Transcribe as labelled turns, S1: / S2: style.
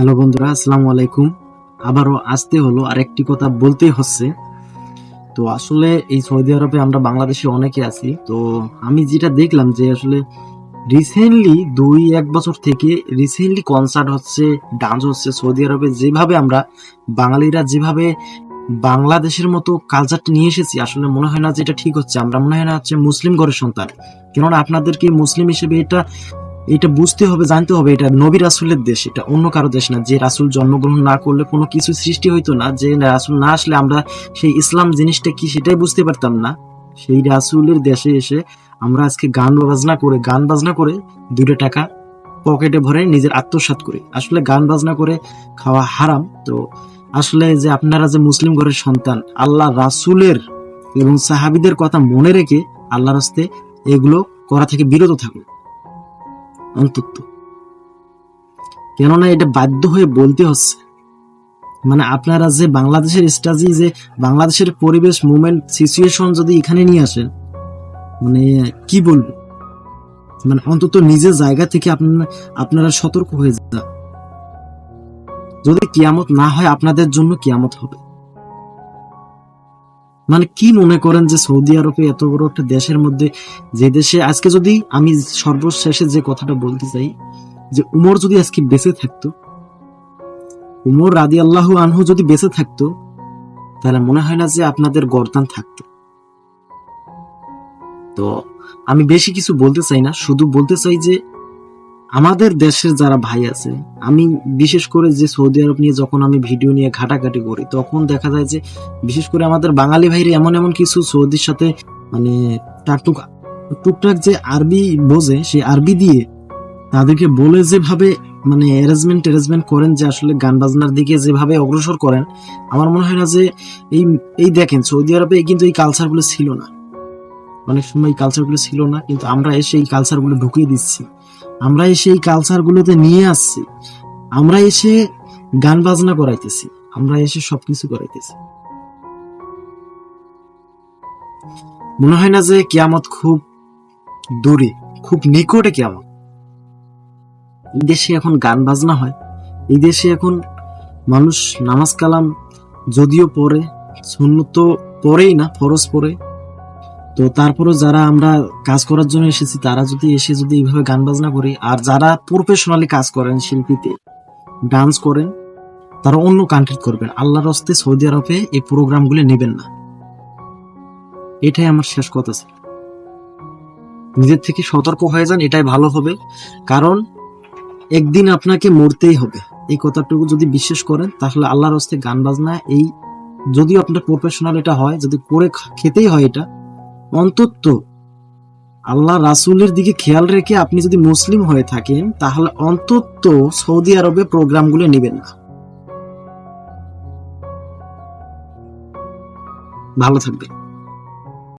S1: Hello বন্ধুরা, আসসালামু আলাইকুম। আবারও আসতে হলো আর একটি কথা বলতেই হচ্ছে। তো আসলে এই সৌদি আরবে আমরা বাংলাদেশে অনেকে আছি। তো আমি যেটা দেখলাম যে আসলে রিসেন্টলি দুই, এক বছর থেকে রিসেন্টলি কনসার্ট হচ্ছে ডান্স হচ্ছে সৌদি আরবে। যেভাবে আমরা বাঙালিরা যেভাবে বাংলাদেশের মতো কালচারটা নিয়ে এসেছি, আসলে মনে হয় না যে এটা ঠিক হচ্ছে। আমরা মনে হয় না হচ্ছে মুসলিম ঘরের সন্তান। কেননা আপনাদেরকে মুসলিম হিসেবে এটা এটা বুঝতে হবে, জানতে হবে এটা নবী রাসুলের দেশ, এটা অন্য কারও দেশ না। যে রাসুল জন্মগ্রহণ না করলে কোনো কিছু সৃষ্টি হইতো না, যে রাসুল না আসলে আমরা সেই ইসলাম জিনিসটা কি সেটাই বুঝতে পারতাম না। সেই রাসুলের দেশে এসে আমরা আজকে গান বাজনা করে, গান বাজনা করে দুটো টাকা পকেটে ভরে নিজের আত্মসাৎ করি। আসলে গান বাজনা করে খাওয়া হারাম। তো আসলে যে আপনারা যে মুসলিম ঘরের সন্তান, আল্লাহ রাসুলের এবং সাহাবিদের কথা মনে রেখে আল্লাহ রাস্তে এগুলো করা থেকে বিরত থাকুন। অন্তত। কেননা এটা বাধ্য হয়ে বলতে হচ্ছে। মানে আপনারা যে বাংলাদেশের স্ট্রাজি যে বাংলাদেশের পরিবেশ মুভমেন্ট সিচুয়েশন যদি এখানে নিয়ে আসেন মানে কি বলব? মানে অন্তত নিজের জায়গা থেকে আপনারা আপনারা সতর্ক হয়ে যান। যদি কিয়ামত না হয়, আপনাদের জন্য কিয়ামত হবে। মানে কি মনে করেন যে সৌদি আরবে এত বড় একটা দেশের মধ্যে যে দেশে আজকে যদি আমি সর্বশেষে যে কথাটা বলতে চাই, যে উমর যদি আজকে বেঁচে থাকতো, উমর রাদি আল্লাহ আনহু যদি বেঁচে থাকতো, তাহলে মনে হয় না যে আপনাদের গরদান থাকতো। তো আমি বেশি কিছু বলতে চাই না, শুধু বলতে চাই যে আমাদের দেশের যারা ভাই আছে, আমি বিশেষ করে যে সৌদি আরব নিয়ে যখন আমি ভিডিও নিয়ে ঘাটাঘাটি করি, তখন দেখা যায় যে বিশেষ করে আমাদের বাঙালি ভাইরা এমন এমন কিছু সৌদির সাথে মানে টাকটুক, টুকটাক যে আরবি বোঝে, সেই আরবি দিয়ে তাদেরকে বলে যেভাবে মানে অ্যারেঞ্জমেন্ট অ্যারেঞ্জমেন্ট করেন যে আসলে গান বাজনার দিকে যেভাবে অগ্রসর করেন, আমার মনে হয় না যে এই এই দেখেন সৌদি আরবে কিন্তু এই কালচারগুলো ছিল না। অনেক সময় এই কালচারগুলো ছিল না, কিন্তু আমরা এসে এই কালচারগুলো ঢুকিয়ে দিচ্ছি। আমরা এসে এই কালচারগুলোতে নিয়ে আসছি। আমরা এসে গান বাজনা করাইতেছি। আমরা এসে সবকিছু করাইতেছি। মনে হয় না যে কিয়ামত খুব দূরে, খুব নিকটে কিয়ামত। এই দেশে এখন গান বাজনা হয়। এই দেশে এখন মানুষ নামাজ কালাম যদিও পড়ে, সুন্নত পড়েই না, ফরজ পড়ে। তো তারপরে যারা আমরা কাজ করার জন্য এসেছি, তারা যদি এসে যদি এইভাবে গান বাজনা করি, আর যারা প্রফেশনালি কাজ করেন, শিল্পীতে ডান্স করেন, তারা অন্য কান্ট্রি করবেন। আল্লাহর হস্তে সৌদি আরবে এই প্রোগ্রামগুলো নেবেন না। এটাই আমার শেষ কথা ছিল নিজের থেকে সতর্ক হয়ে যান, এটাই ভালো হবে। কারণ একদিন আপনাকে মরতেই হবে। এই কথাটুকু যদি বিশ্বাস করেন, তাহলে আল্লাহর হস্তে গান বাজনা এই, যদিও আপনার প্রফেশনাল এটা হয়, যদি করে খেতেই হয় এটা অন্তত আল্লাহ রাসুলের দিকে খেয়াল রেখে আপনি যদি মুসলিম হয়ে থাকেন, তাহলে অন্তত সৌদি আরবে প্রোগ্রামগুলো নেবেন না। ভালো থাকবেন।